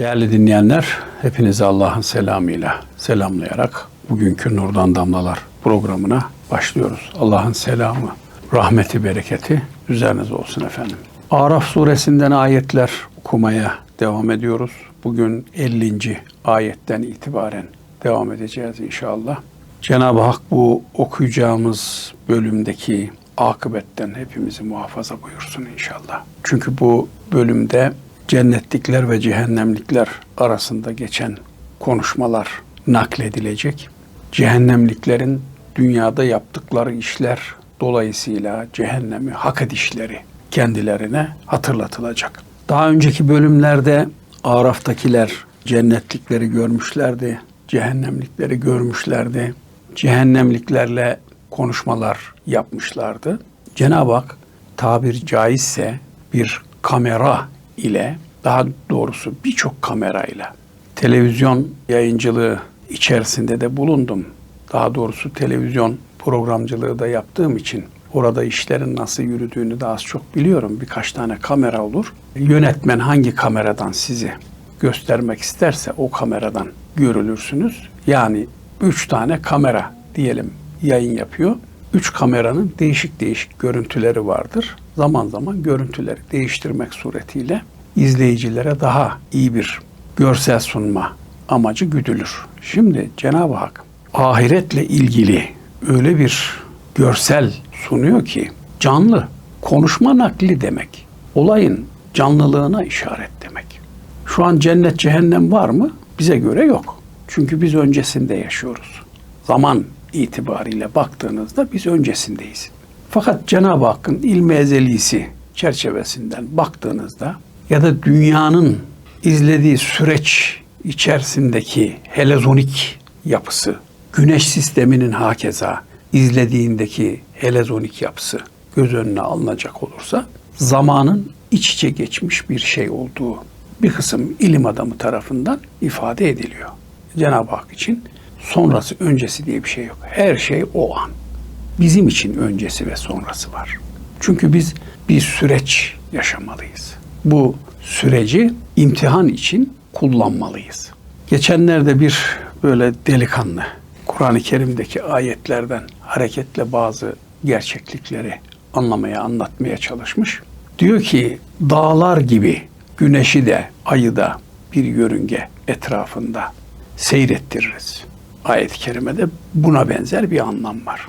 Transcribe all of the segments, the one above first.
Değerli dinleyenler, hepinizi Allah'ın selamıyla selamlayarak bugünkü Nurdan Damlalar programına başlıyoruz. Allah'ın selamı, rahmeti, bereketi üzerinize olsun efendim. Araf suresinden ayetler okumaya devam ediyoruz. Bugün 50. ayetten itibaren devam edeceğiz inşallah. Cenab-ı Hak bu okuyacağımız bölümdeki akıbetten hepimizi muhafaza buyursun inşallah. Çünkü bu bölümde cennetlikler ve cehennemlikler arasında geçen konuşmalar nakledilecek. Cehennemliklerin dünyada yaptıkları işler dolayısıyla cehennemi hak edişleri kendilerine hatırlatılacak. Daha önceki bölümlerde Araf'takiler cennetlikleri görmüşlerdi, cehennemlikleri görmüşlerdi. Cehennemliklerle konuşmalar yapmışlardı. Cenab-ı Hak tabir caizse bir kamera ile daha doğrusu birçok kamerayla televizyon yayıncılığı içerisinde de bulundum. Daha doğrusu televizyon programcılığı da yaptığım için orada işlerin nasıl yürüdüğünü de az çok biliyorum. Birkaç tane kamera olur. Yönetmen hangi kameradan sizi göstermek isterse o kameradan görülürsünüz. Yani üç tane kamera diyelim yayın yapıyor. Üç kameranın değişik değişik görüntüleri vardır. Zaman zaman görüntüleri değiştirmek suretiyle izleyicilere daha iyi bir görsel sunma amacı güdülür. Şimdi Cenab-ı Hak ahiretle ilgili öyle bir görsel sunuyor ki canlı, konuşma nakli demek. Olayın canlılığına işaret demek. Şu an cennet cehennem var mı? Bize göre yok. Çünkü biz öncesinde yaşıyoruz. Zaman itibariyle baktığınızda biz öncesindeyiz. Fakat Cenab-ı Hakk'ın ilmi ezelisi çerçevesinden baktığınızda ya da dünyanın izlediği süreç içerisindeki helezonik yapısı, güneş sisteminin hakeza izlediğindeki helezonik yapısı göz önüne alınacak olursa zamanın iç içe geçmiş bir şey olduğu bir kısım ilim adamı tarafından ifade ediliyor. Cenab-ı Hak için sonrası öncesi diye bir şey yok. Her şey o an. Bizim için öncesi ve sonrası var. Çünkü biz bir süreç yaşamalıyız. Bu süreci imtihan için kullanmalıyız. Geçenlerde bir böyle delikanlı Kur'an-ı Kerim'deki ayetlerden hareketle bazı gerçeklikleri anlamaya, anlatmaya çalışmış. Diyor ki dağlar gibi güneşi de ayı da bir yörünge etrafında seyrettiririz. Ayet-i kerimede buna benzer bir anlam var.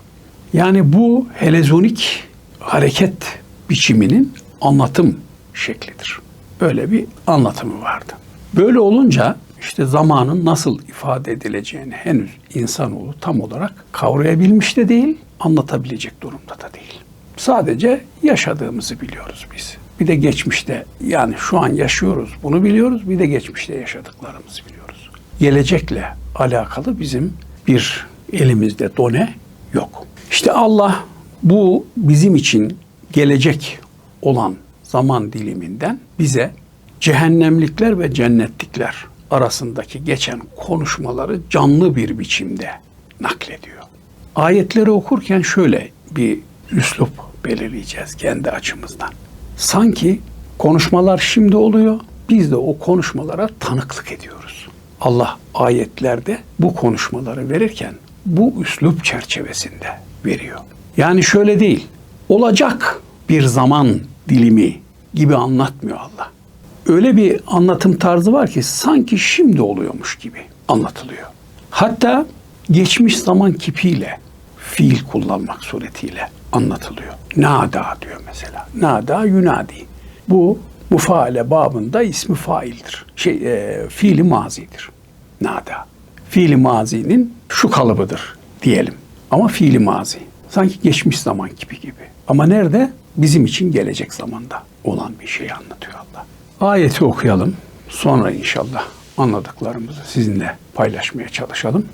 Yani bu helezonik hareket biçiminin anlatım şeklidir. Böyle bir anlatımı vardı. Böyle olunca işte zamanın nasıl ifade edileceğini henüz insanoğlu tam olarak kavrayabilmiş de değil, anlatabilecek durumda da değil. Sadece yaşadığımızı biliyoruz biz. Bir de geçmişte yani şu an yaşıyoruz bunu biliyoruz. Bir de geçmişte yaşadıklarımızı biliyoruz. Gelecekle alakalı bizim bir elimizde done yok. İşte Allah bu bizim için gelecek olan zaman diliminden bize cehennemlikler ve cennetlikler arasındaki geçen konuşmaları canlı bir biçimde naklediyor. Ayetleri okurken şöyle bir üslup belirleyeceğiz kendi açımızdan. Sanki konuşmalar şimdi oluyor, biz de o konuşmalara tanıklık ediyoruz. Allah ayetlerde bu konuşmaları verirken bu üslup çerçevesinde veriyor. Yani şöyle değil, olacak bir zaman dilimi gibi anlatmıyor Allah. Öyle bir anlatım tarzı var ki sanki şimdi oluyormuş gibi anlatılıyor. Hatta geçmiş zaman kipiyle fiil kullanmak suretiyle anlatılıyor. Nada diyor mesela. Nada yunadi. Bu mufaale babında ismi faildir. Şey, e, fiili mazidir. Nada. Fiili mazinin şu kalıbıdır diyelim. Ama fiili mazi. Sanki geçmiş zaman kipi gibi. Ama nerede? Bizim için gelecek zamanda olan bir şey anlatıyor Allah. Ayeti okuyalım. Sonra inşallah anladıklarımızı sizinle paylaşmaya çalışalım.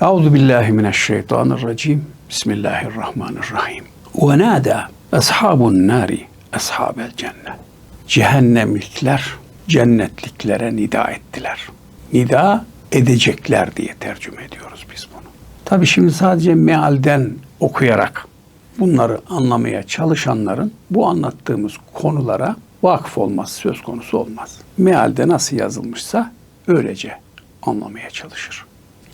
Euzu billahi mineşşeytanirracim. Bismillahirrahmanirrahim. Ve nada ashabun nari ashabel cennet. Cehennemlikler cennetliklere nida ettiler. Nida edecekler diye tercüme ediyoruz biz bunu. Tabi şimdi sadece mealden okuyarak bunları anlamaya çalışanların bu anlattığımız konulara vakıf olması söz konusu olmaz. Mealde nasıl yazılmışsa öylece anlamaya çalışır.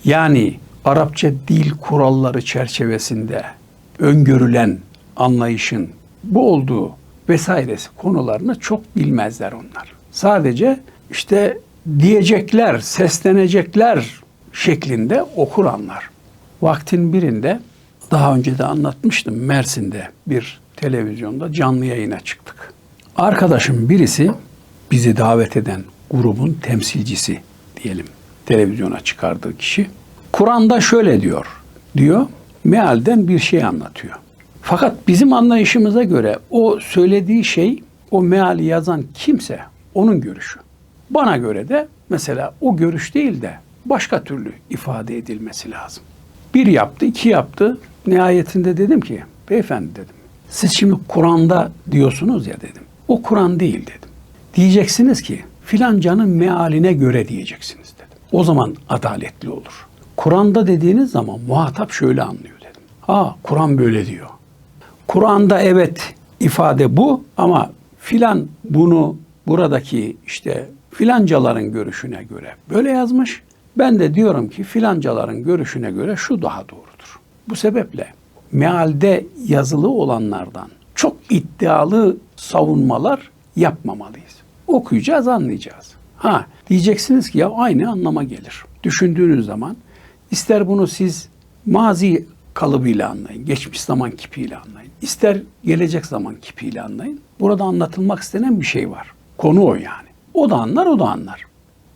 Yani Arapça dil kuralları çerçevesinde öngörülen anlayışın bu olduğu vesairesi konularını çok bilmezler onlar. Sadece işte diyecekler, seslenecekler şeklinde okur anlar. Vaktin birinde daha önce de anlatmıştım Mersin'de bir televizyonda canlı yayına çıktık. Arkadaşım birisi bizi davet eden grubun temsilcisi diyelim televizyona çıkardığı kişi. Kur'an'da şöyle diyor. Diyor mealden bir şey anlatıyor. Fakat bizim anlayışımıza göre o söylediği şey o meali yazan kimse onun görüşü. Bana göre de mesela o görüş değil de başka türlü ifade edilmesi lazım. Bir yaptı, iki yaptı. Nihayetinde dedim ki, beyefendi dedim. Siz şimdi Kur'an'da diyorsunuz ya dedim. O Kur'an değil dedim. Diyeceksiniz ki filancanın mealine göre diyeceksiniz dedim. O zaman adaletli olur. Kur'an'da dediğiniz zaman muhatap şöyle anlıyor dedim. Ha Kur'an böyle diyor. Kur'an'da evet ifade bu ama filan bunu buradaki işte filancaların görüşüne göre böyle yazmış. Ben de diyorum ki filancaların görüşüne göre şu daha doğrudur. Bu sebeple mealde yazılı olanlardan çok iddialı savunmalar yapmamalıyız. Okuyacağız, anlayacağız. Ha diyeceksiniz ki ya aynı anlama gelir. Düşündüğünüz zaman ister bunu siz mazi kalıbıyla anlayın, geçmiş zaman kipiyle anlayın. İster gelecek zaman kipiyle anlayın. Burada anlatılmak istenen bir şey var. Konu o yani. O da anlar, o da anlar.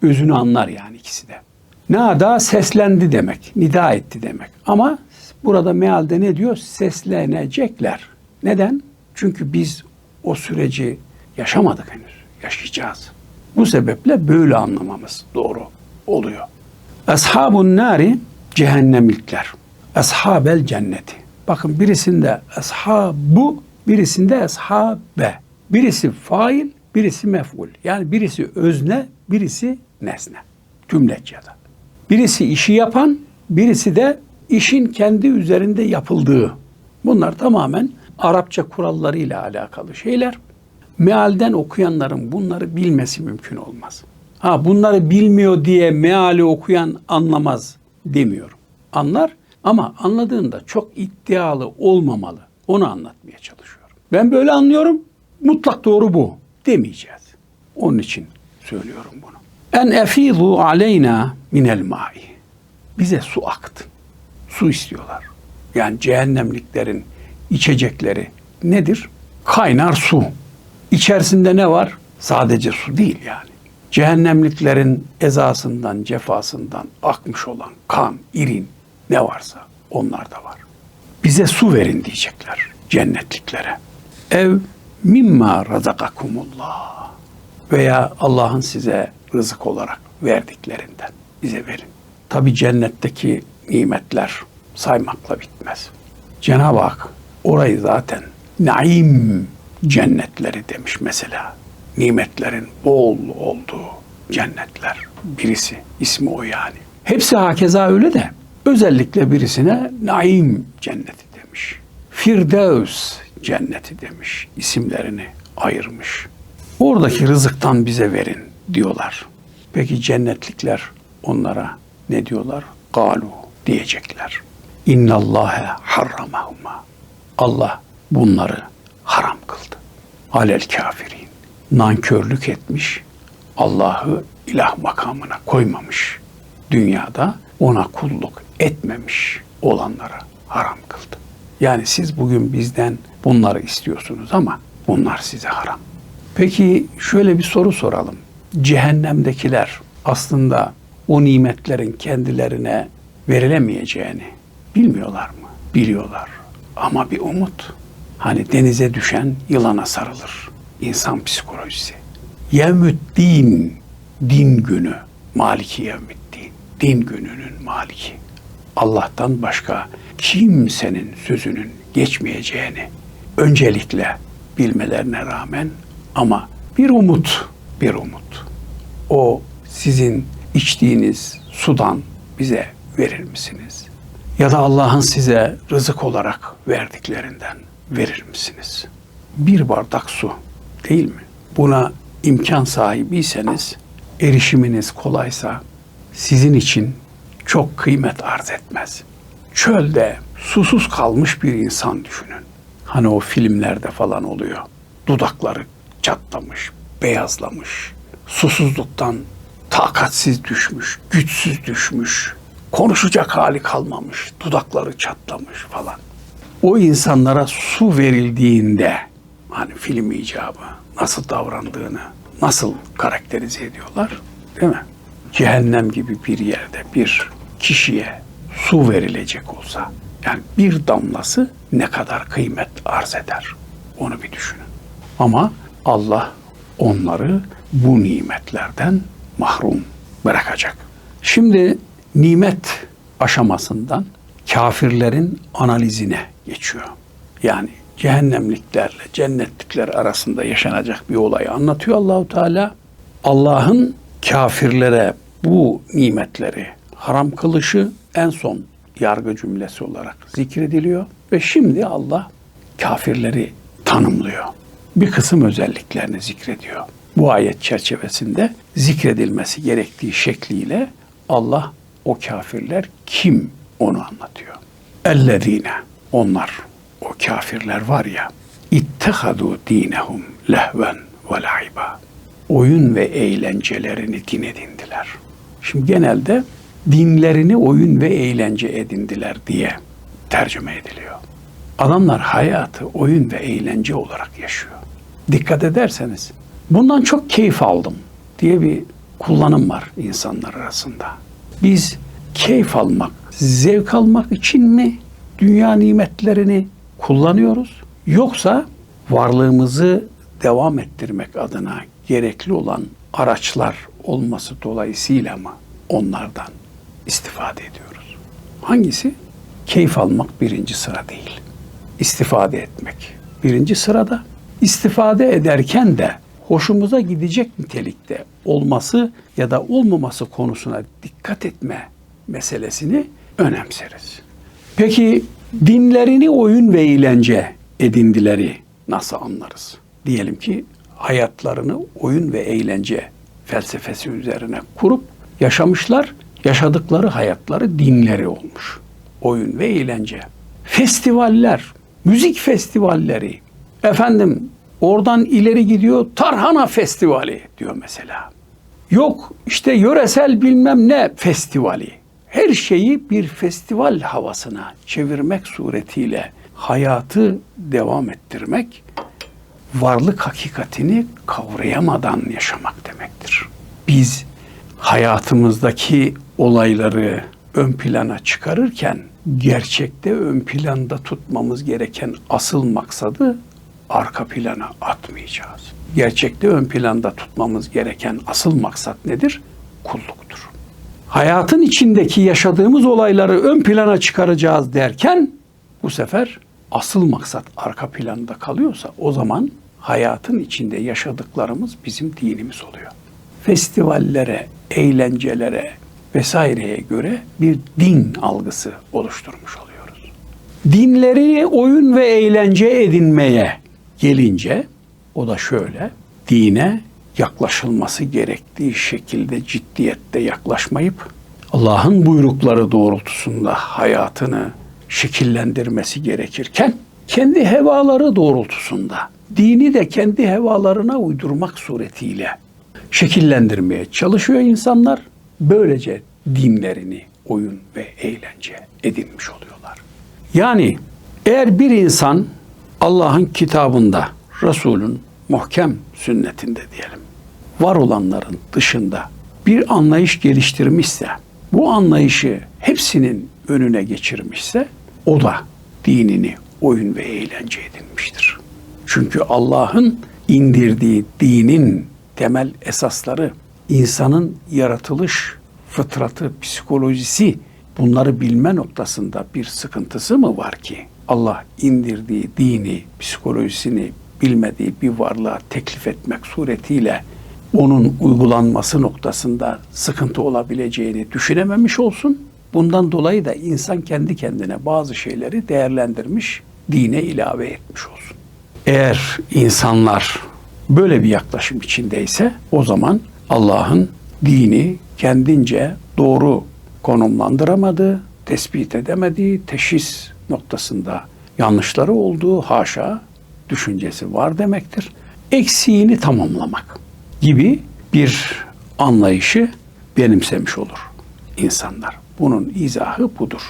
Özünü anlar yani ikisi de. Nada seslendi demek, nida etti demek. Ama burada mealde ne diyor? Seslenecekler. Neden? Çünkü biz o süreci yaşamadık henüz. Yaşayacağız. Bu sebeple böyle anlamamız doğru oluyor. Ashabun nari cehennemlikler. Ashabel cenneti. Bakın birisinde ashabu, birisinde ashabe. Birisi fail, birisi mef'ul. Yani birisi özne, birisi nesne. Cümlecada. Birisi işi yapan, birisi de işin kendi üzerinde yapıldığı. Bunlar tamamen Arapça kurallarıyla alakalı şeyler. Mealden okuyanların bunları bilmesi mümkün olmaz. Ha bunları bilmiyor diye meali okuyan anlamaz demiyorum. Anlar ama anladığında çok iddialı olmamalı. Onu anlatmaya çalışıyorum. Ben böyle anlıyorum. Mutlak doğru bu demeyeceğiz. Onun için söylüyorum bunu. En efizu aleyna minel mai. Bize su aktı. Su istiyorlar. Yani cehennemliklerin içecekleri nedir? Kaynar su. İçerisinde ne var? Sadece su değil yani. Cehennemliklerin ezasından, cefasından akmış olan kan, irin ne varsa onlar da var. Bize su verin diyecekler cennetliklere. Ev mimma razakakumullah veya Allah'ın size rızık olarak verdiklerinden bize verin. Tabi cennetteki nimetler saymakla bitmez. Cenab-ı Hak orayı zaten naim cennetleri demiş mesela. Nimetlerin bol olduğu cennetler. Birisi ismi o yani. Hepsi hakeza öyle de özellikle birisine naim cenneti demiş. Firdevs cenneti demiş. İsimlerini ayırmış. Oradaki rızıktan bize verin diyorlar. Peki cennetlikler onlara ne diyorlar? Galu diyecekler. İnnallâhe harramahuma. Allah bunları haram kıldı. Alel kafirin. Nankörlük etmiş. Allah'ı ilah makamına koymamış. Dünyada ona kulluk etmemiş olanlara haram kıldı. Yani siz bugün bizden bunları istiyorsunuz ama bunlar size haram. Peki şöyle bir soru soralım. Cehennemdekiler aslında o nimetlerin kendilerine verilemeyeceğini bilmiyorlar mı? Biliyorlar. Ama bir umut. Hani denize düşen yılana sarılır. İnsan psikolojisi. Yevmüddin, din günü. Maliki yevmüddin. Din gününün maliki. Allah'tan başka kimsenin sözünün geçmeyeceğini öncelikle bilmelerine rağmen ama bir umut, bir umut. O sizin içtiğiniz sudan bize verir misiniz? Ya da Allah'ın size rızık olarak verdiklerinden verir misiniz? Bir bardak su değil mi? Buna imkan sahibiyseniz erişiminiz kolaysa sizin için çok kıymet arz etmez. Çölde susuz kalmış bir insan düşünün. Hani o filmlerde falan oluyor. Dudakları çatlamış, beyazlamış. Susuzluktan takatsiz düşmüş, güçsüz düşmüş. Konuşacak hali kalmamış, dudakları çatlamış falan. O insanlara su verildiğinde hani film icabı nasıl davrandığını nasıl karakterize ediyorlar değil mi? Cehennem gibi bir yerde bir kişiye su verilecek olsa yani bir damlası ne kadar kıymet arz eder onu bir düşünün. Ama Allah onları bu nimetlerden mahrum bırakacak. Şimdi nimet aşamasından kafirlerin analizine geçiyor. Yani cehennemliklerle cennetlikler arasında yaşanacak bir olayı anlatıyor Allahu Teala. Allah'ın kafirlere bu nimetleri haram kılışı en son yargı cümlesi olarak zikrediliyor ve şimdi Allah kafirleri tanımlıyor. Bir kısım özelliklerini zikrediyor. Bu ayet çerçevesinde zikredilmesi gerektiği şekliyle Allah o kafirler kim onu anlatıyor. Ellezine onlar o kafirler var ya ittehadu dinehum lehven ve laiba. Oyun ve eğlencelerini din edindiler. Şimdi genelde dinlerini oyun ve eğlence edindiler diye tercüme ediliyor. Adamlar hayatı oyun ve eğlence olarak yaşıyor. Dikkat ederseniz bundan çok keyif aldım diye bir kullanım var insanlar arasında. Biz keyif almak, zevk almak için mi dünya nimetlerini kullanıyoruz? Yoksa varlığımızı devam ettirmek adına gerekli olan araçlar olması dolayısıyla mı onlardan istifade ediyoruz? Hangisi? Keyif almak birinci sıra değil. İstifade etmek birinci sırada. İstifade ederken de hoşumuza gidecek nitelikte olması ya da olmaması konusuna dikkat etme meselesini önemseriz. Peki dinlerini oyun ve eğlence edindileri nasıl anlarız? Diyelim ki hayatlarını oyun ve eğlence felsefesi üzerine kurup yaşamışlar. Yaşadıkları hayatları dinleri olmuş. Oyun ve eğlence. Festivaller, müzik festivalleri. Efendim oradan ileri gidiyor Tarhana Festivali diyor mesela. Yok işte yöresel bilmem ne festivali. Her şeyi bir festival havasına çevirmek suretiyle hayatı devam ettirmek varlık hakikatini kavrayamadan yaşamak demektir. Biz hayatımızdaki olayları ön plana çıkarırken gerçekte ön planda tutmamız gereken asıl maksadı arka plana atmayacağız. Gerçekte ön planda tutmamız gereken asıl maksat nedir? Kulluktur. Hayatın içindeki yaşadığımız olayları ön plana çıkaracağız derken bu sefer asıl maksat arka planda kalıyorsa o zaman hayatın içinde yaşadıklarımız bizim dinimiz oluyor. Festivallere, eğlencelere vesaireye göre bir din algısı oluşturmuş oluyoruz. Dinleri oyun ve eğlence edinmeye gelince o da şöyle dine yaklaşılması gerektiği şekilde ciddiyette yaklaşmayıp Allah'ın buyrukları doğrultusunda hayatını şekillendirmesi gerekirken kendi hevaları doğrultusunda dini de kendi hevalarına uydurmak suretiyle şekillendirmeye çalışıyor insanlar. Böylece dinlerini oyun ve eğlence edinmiş oluyorlar. Yani eğer bir insan Allah'ın kitabında, Resul'ün muhkem sünnetinde diyelim, var olanların dışında bir anlayış geliştirmişse, bu anlayışı hepsinin önüne geçirmişse, o da dinini oyun ve eğlence edinmiştir. Çünkü Allah'ın indirdiği dinin temel esasları insanın yaratılış fıtratı, psikolojisi bunları bilme noktasında bir sıkıntısı mı var ki Allah indirdiği dini, psikolojisini bilmediği bir varlığa teklif etmek suretiyle onun uygulanması noktasında sıkıntı olabileceğini düşünememiş olsun. Bundan dolayı da insan kendi kendine bazı şeyleri değerlendirmiş, dine ilave etmiş olsun. Eğer insanlar böyle bir yaklaşım içindeyse o zaman Allah'ın dini kendince doğru konumlandıramadı, tespit edemedi, teşhis noktasında yanlışları olduğu haşa düşüncesi var demektir. Eksiğini tamamlamak gibi bir anlayışı benimsemiş olur insanlar. Bunun izahı budur.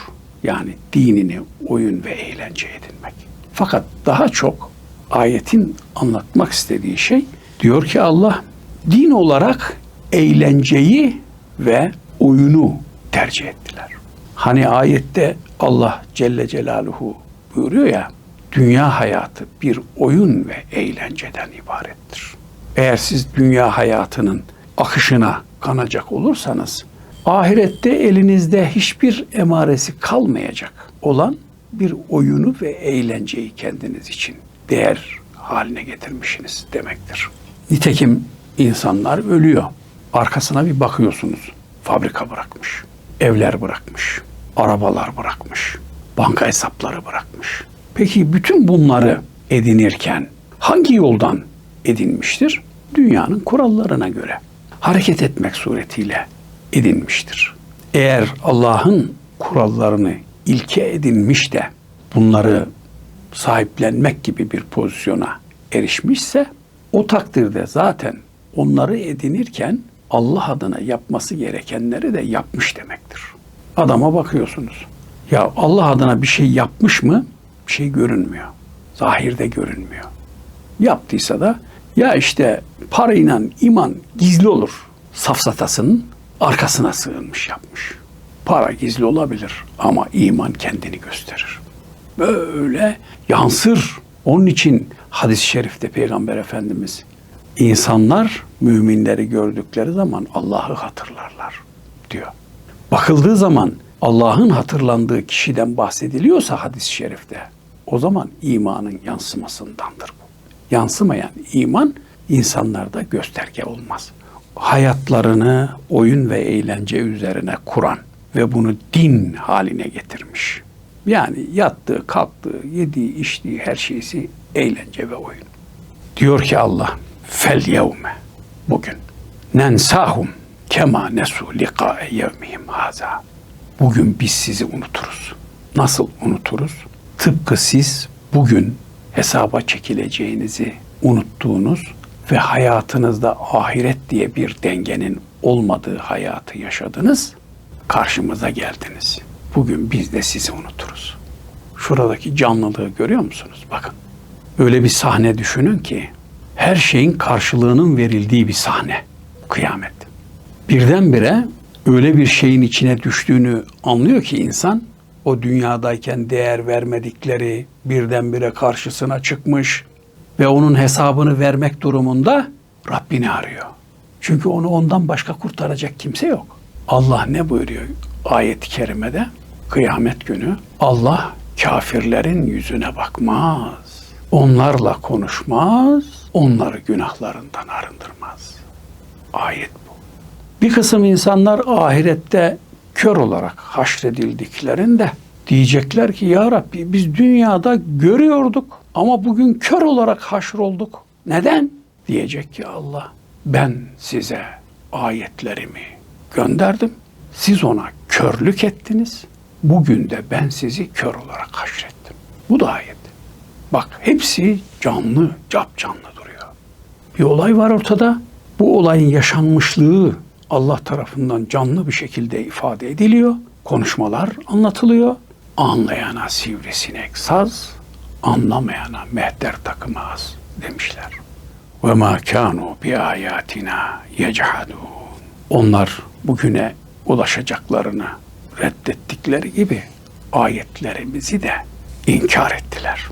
Yani dinini oyun ve eğlence edinmek. Fakat daha çok ayetin anlatmak istediği şey diyor ki Allah din olarak eğlenceyi ve oyunu tercih ettiler. Hani ayette Allah Celle Celaluhu buyuruyor ya dünya hayatı bir oyun ve eğlenceden ibarettir. Eğer siz dünya hayatının akışına kanacak olursanız ahirette elinizde hiçbir emaresi kalmayacak olan bir oyunu ve eğlenceyi kendiniz için değer haline getirmişsiniz demektir. Nitekim insanlar ölüyor. Arkasına bir bakıyorsunuz. Fabrika bırakmış, evler bırakmış, arabalar bırakmış, banka hesapları bırakmış. Peki bütün bunları edinirken hangi yoldan edinmiştir? Dünyanın kurallarına göre hareket etmek suretiyle edinmiştir. Eğer Allah'ın kurallarını ilke edinmiş de bunları sahiplenmek gibi bir pozisyona erişmişse o takdirde zaten onları edinirken Allah adına yapması gerekenleri de yapmış demektir. Adama bakıyorsunuz. Ya Allah adına bir şey yapmış mı? Bir şey görünmüyor. Zahirde görünmüyor. Yaptıysa da ya işte parayla iman gizli olur safsatasının arkasına sığınmış yapmış. Para gizli olabilir ama iman kendini gösterir. Böyle yansır. Onun için hadis-i şerifte Peygamber Efendimiz insanlar müminleri gördükleri zaman Allah'ı hatırlarlar diyor. Bakıldığı zaman Allah'ın hatırlandığı kişiden bahsediliyorsa hadis-i şerifte o zaman imanın yansımasındandır bu. Yansımayan iman insanlarda gösterge olmaz. Hayatlarını oyun ve eğlence üzerine kuran ve bunu din haline getirmiş. Yani yattığı, kalktığı, yediği, içtiği her şeysi eğlence ve oyun. Diyor ki Allah, fel yevme bugün nensahum kema nesu liqa'e yevmihim haza. Bugün biz sizi unuturuz. Nasıl unuturuz? Tıpkı siz bugün hesaba çekileceğinizi unuttuğunuz ve hayatınızda ahiret diye bir dengenin olmadığı hayatı yaşadınız, karşımıza geldiniz. Bugün biz de sizi unuturuz. Şuradaki canlılığı görüyor musunuz? Bakın. Öyle bir sahne düşünün ki her şeyin karşılığının verildiği bir sahne. Kıyamet. Birdenbire öyle bir şeyin içine düştüğünü anlıyor ki insan o dünyadayken değer vermedikleri birdenbire karşısına çıkmış ve onun hesabını vermek durumunda Rabbini arıyor. Çünkü onu ondan başka kurtaracak kimse yok. Allah ne buyuruyor ayet-i kerimede? Kıyamet günü Allah kafirlerin yüzüne bakmaz. Onlarla konuşmaz, onları günahlarından arındırmaz. Ayet bu. Bir kısım insanlar ahirette kör olarak haşredildiklerinde diyecekler ki ya Rabbi biz dünyada görüyorduk ama bugün kör olarak haşrolduk. Neden? Diyecek ki Allah ben size ayetlerimi gönderdim. Siz ona körlük ettiniz. Bugün de ben sizi kör olarak haşrettim. Bu da ayet. Bak hepsi canlı, cap canlı. Bir olay var ortada. Bu olayın yaşanmışlığı Allah tarafından canlı bir şekilde ifade ediliyor. Konuşmalar anlatılıyor. Anlayana sivrisinek saz, anlamayana mehter takımı az demişler. Ve ma kanu bi ayatina yechadun. Onlar bugüne ulaşacaklarını reddettikleri gibi ayetlerimizi de inkar ettiler.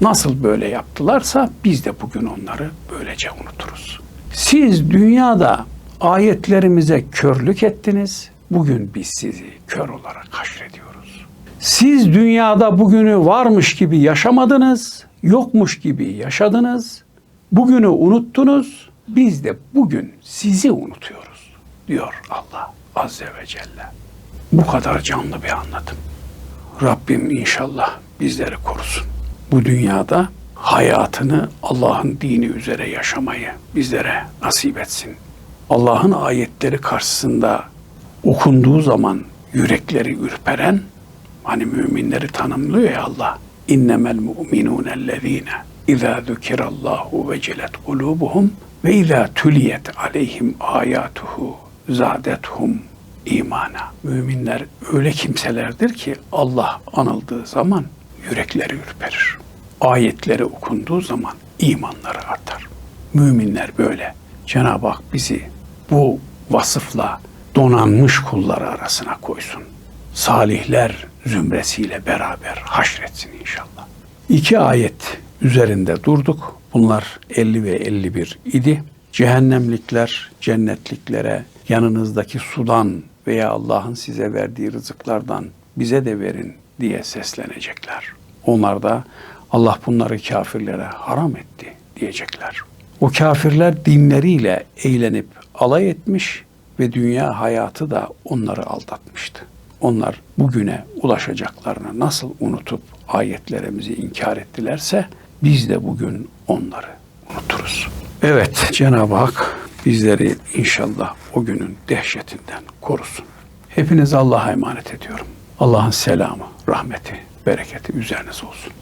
Nasıl böyle yaptılarsa biz de bugün onları böylece unuturuz. Siz dünyada ayetlerimize körlük ettiniz. Bugün biz sizi kör olarak haşrediyoruz. Siz dünyada bugünü varmış gibi yaşamadınız, yokmuş gibi yaşadınız. Bugünü unuttunuz. Biz de bugün sizi unutuyoruz diyor Allah Azze ve Celle. Bu kadar canlı bir anlatım. Rabbim inşallah bizleri korusun. Bu dünyada hayatını Allah'ın dini üzere yaşamayı bizlere nasip etsin. Allah'ın ayetleri karşısında okunduğu zaman yürekleri ürperen hani müminleri tanımlıyor ya Allah. İnnemel mu'minûnellezîne izâ zükirallahu vecelet kulûbuhum ve izâ tüliyet aleyhim âyâtuhu zâdethum imana. Müminler öyle kimselerdir ki Allah anıldığı zaman yürekleri ürperir. Ayetleri okunduğu zaman imanları artar. Müminler böyle. Cenab-ı Hak bizi bu vasıfla donanmış kulları arasına koysun. Salihler zümresiyle beraber haşretsin inşallah. İki ayet üzerinde durduk. Bunlar 50 ve 51 idi. Cehennemlikler cennetliklere yanınızdaki sudan veya Allah'ın size verdiği rızıklardan bize de verin diye seslenecekler. Onlar da Allah bunları kafirlere haram etti diyecekler. O kafirler dinleriyle eğlenip alay etmiş ve dünya hayatı da onları aldatmıştı. Onlar bugüne ulaşacaklarını nasıl unutup ayetlerimizi inkar ettilerse biz de bugün onları unuturuz. Evet Cenab-ı Hak bizleri inşallah o günün dehşetinden korusun. Hepinizi Allah'a emanet ediyorum. Allah'ın selamı, rahmeti, bereketi üzerinize olsun.